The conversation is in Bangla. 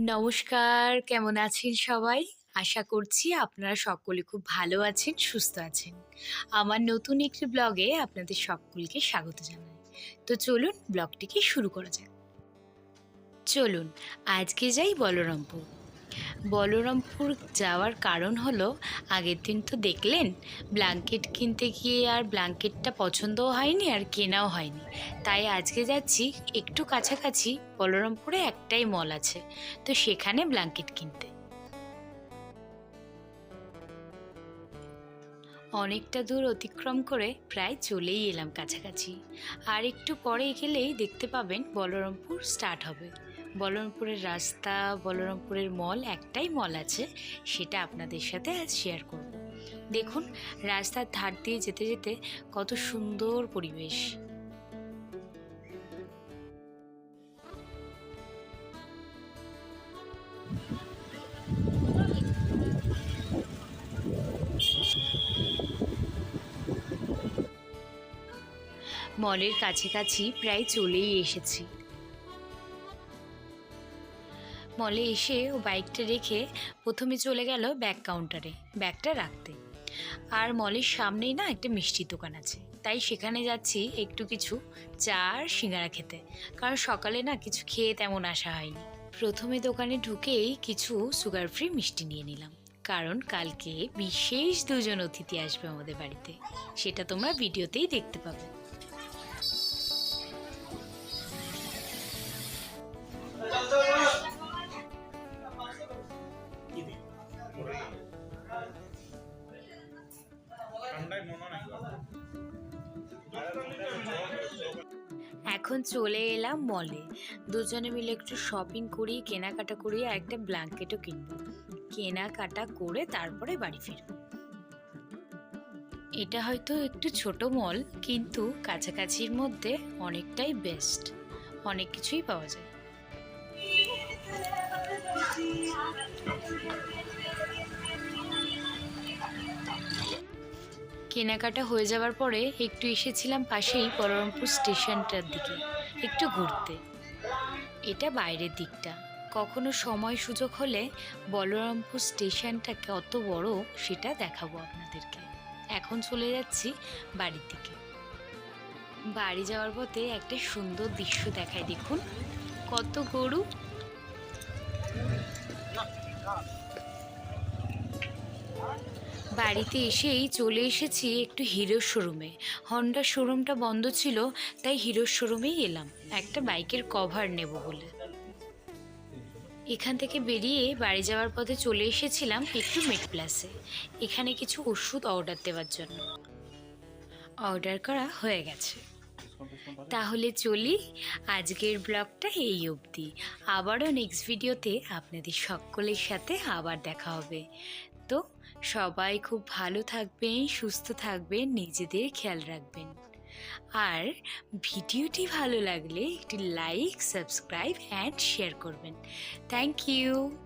নমস্কার, কেমন আছেন সবাই? আশা করছি আপনারা সকলে খুব ভালো আছেন, সুস্থ আছেন। আমার নতুন একটি ব্লগে আপনাদের সকলকে স্বাগত জানাই। তো চলুন ব্লগটিকে শুরু করা যাক। চলুন, আজকে যাই বলরামপুর। বলরামপুর যাওয়ার কারণ হলো, আগের দিন তো দেখলেন, ব্ল্যাঙ্কেট কিনতে গিয়ে আর ব্ল্যাঙ্কেটটা পছন্দও হয়নি আর কেনাও হয়নি। তাই আজকে যাচ্ছি, একটু কাছাকাছি, বলরামপুরে একটাই মল আছে, তো সেখানে ব্ল্যাঙ্কেট কিনতে। অনেকটা দূর অতিক্রম করে প্রায় চলেই এলাম কাছাকাছি। আর একটু পরে গেলেই দেখতে পাবেন বলরামপুর স্টার্ট হবে। বলরামপুরের রাস্তা, বলরামপুরের মল, একটাই মল আছে, সেটা আপনাদের সাথে আজ শেয়ার করব। দেখুন, রাস্তার ধার দিয়ে যেতে যেতে কত সুন্দর পরিবেশ। মলের কাছাকাছি প্রায় চলেই এসেছি। মলে এসে ও বাইকটা রেখে প্রথমে চলে গেল ব্যাগ কাউন্টারে ব্যাগটা রাখতে। আর মলের সামনেই না একটা মিষ্টির দোকান আছে। তাই সেখানে যাচ্ছি একটু কিছু চা আর সিঙ্গারা খেতে। কারণ সকালে না কিছু খেয়ে তেমন আসা হয়নি। প্রথমে দোকানে ঢুকেই কিছু সুগার ফ্রি মিষ্টি নিয়ে নিলাম। কারণ কালকে বিশেষ দুজন অতিথি আসবে আমাদের বাড়িতে। সেটা তোমরা ভিডিওতেই দেখতে পাবে। এখন চলে এলাম মলে দুজনে মিলে একটু শপিং করি কেনাকাটা করি আর একটা ব্ল্যাঙ্কেটও কিনবো। কেনাকাটা করে তারপরে বাড়ি ফিরবো। এটা হয়তো একটু ছোট মল কিন্তু কাছাকাছির মধ্যে অনেকটাই বেস্ট অনেক কিছুই পাওয়া যায়। কেনাকাটা হয়ে যাওয়ার পরে একটু এসেছিলাম পাশেই বলরামপুর স্টেশনটার দিকে, একটু ঘুরতে। এটা বাইরের দিকটা। কখনো সময় সুযোগ হলে বলরামপুর স্টেশনটা কত বড় সেটা দেখাবো আপনাদেরকে। এখন চলে যাচ্ছি বাড়ির দিকে। বাড়ি যাওয়ার পথে একটা সুন্দর দৃশ্য দেখায় দেখুন। কত গরু? বাড়িতে এসেই চলে এসেছি একটু হিরোর শোরুমে। হন্ডার শোরুমটা বন্ধ ছিল, তাই হিরোর শোরুমেই এলাম। একটা বাইকের কভার নেব বলে। এখান থেকে বেরিয়ে বাড়ি যাওয়ার পথে চলে এসেছিলাম একটু মেট প্লাসে। এখানে কিছু ওষুধ অর্ডার দেওয়ার জন্য। অর্ডার করা হয়ে গেছে। তাহলে চলি, আজকের ব্লগটা এই অবধি। আবারও নেক্সট ভিডিওতে আপনাদের সকলের সাথে আবার দেখা হবে। তো? সবাই খুব ভালো থাকবেন, সুস্থ থাকবেন, নিজেদের খেয়াল রাখবেন। আর ভিডিওটি ভালো লাগলে একটি লাইক, সাবস্ক্রাইব অ্যান্ড শেয়ার করবেন। Thank you